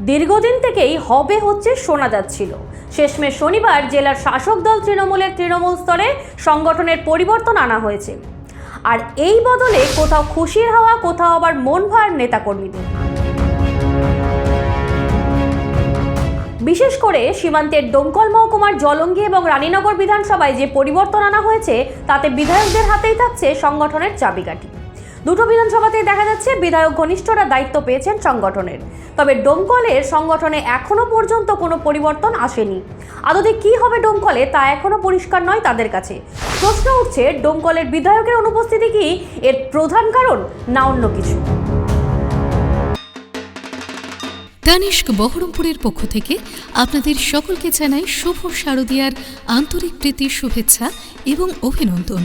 দীর্ঘদিন থেকেই হবে হচ্ছে শোনা যাচ্ছিল। শেষমেশ শনিবার জেলার শাসক দল তৃণমূলের তৃণমূল স্তরে সংগঠনের পরিবর্তন আনা হয়েছে। আর এই বদলে কোথাও খুশির হাওয়া, কোথাও আবার মন ভার নেতাকর্মীদের। বিশেষ করে সীমান্তের ডোমকল মহকুমার জলঙ্গি এবং রানীনগর বিধানসভায় যে পরিবর্তন আনা হয়েছে, তাতে বিধায়কদের হাতেই থাকছে সংগঠনের চাবিকাঠি। দুটো বিধানসভাতেই দেখা যাচ্ছে বিধায়ক ঘনিষ্ঠরা দায়িত্ব পেয়েছেন সংগঠনের। তবে ডোমকলের সংগঠনে এখনও পর্যন্ত কোনো পরিবর্তন আসেনি। আদতে কি হবে ডোমকলে তা এখনও পরিষ্কার নয় তাদের কাছে। প্রশ্ন উঠছে, ডোমকলের বিধায়কের অনুপস্থিতি কি এর প্রধান কারণ না অন্য কিছু? তানিষ্ক বহরমপুরের পক্ষ থেকে আপনাদের সকলকে জানাই শুভ শারদীয়ার আন্তরিক প্রীতির শুভেচ্ছা এবং অভিনন্দন।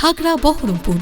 খাগড়া বহরমপুর।